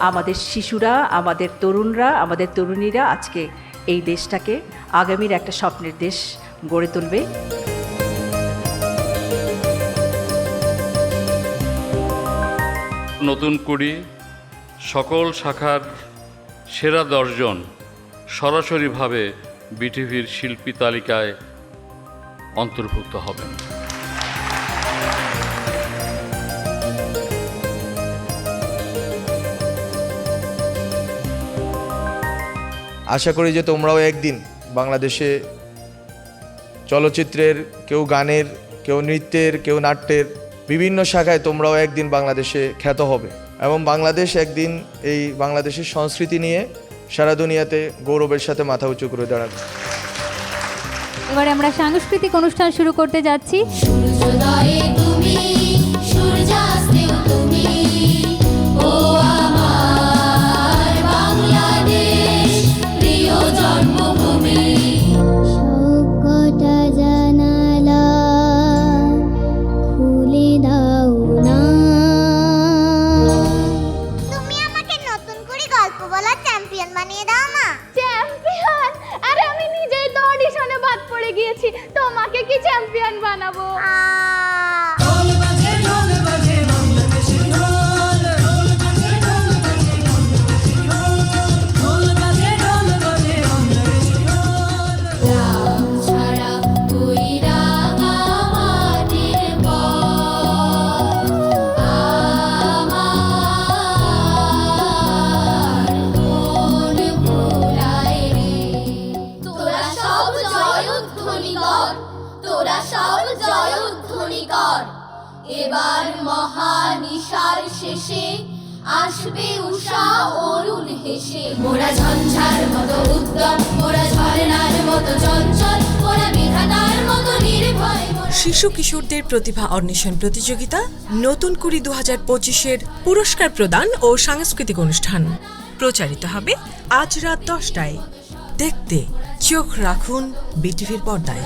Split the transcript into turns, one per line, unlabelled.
আমাদের শিশুরা, আমাদের তরুণরা, আমাদের তরুণীরা আজকে এই দেশটাকে আগামীর একটা স্বপ্নের দেশ গড়ে তুলবে।
নতুন কুড়ি, সকল শাখার সেরা দশজন সরাসরিভাবে বিটিভির শিল্পী তালিকায় অন্তর্ভুক্ত হবেন।
আশা করি যে তোমরাও একদিন বাংলাদেশে চলচ্চিত্রের কেউ গানের কেউ নৃত্যের কেউ নাট্যের বিভিন্ন শাখায় তোমরাও একদিন বাংলাদেশে খ্যাত হবে। এবং বাংলাদেশ একদিন এই বাংলাদেশের সংস্কৃতি নিয়ে সারা দুনিয়াতে গৌরবের সাথে মাথা উঁচু করে দাঁড়াবে।
এবারে আমরা সাংস্কৃতিক অনুষ্ঠান শুরু করতে যাচ্ছি।
চ্যাম্পিয়ন বানিয়ে দাও না
চ্যাম্পিয়ন আরে আমি নিজেই তো অডিশনে বাদ পড়ে গিয়েছি। তোমাকে কি চ্যাম্পিয়ন বানাবো?
কর তোরা সব জয়ধ্বনি কর এবার মহানিশার শেষে আসবে উষা অরুণ হেসে। মোরা ঝঞ্ঝার মতো উদ্যম, মোরা ঝরনার মতো চঞ্চল, মোরা বিধাতার মতো নির্ভয়
শিশু কিশোরদের প্রতিভা অন্বেষণ প্রতিযোগিতা, নতুন কুড়ি দু হাজার পঁচিশের পুরস্কার প্রদান ও সাংস্কৃতিক অনুষ্ঠান। প্রচারিত হবে আজ রাত দশটায়। দেখতে চোখ রাখুন বিটিভির পর্দায়।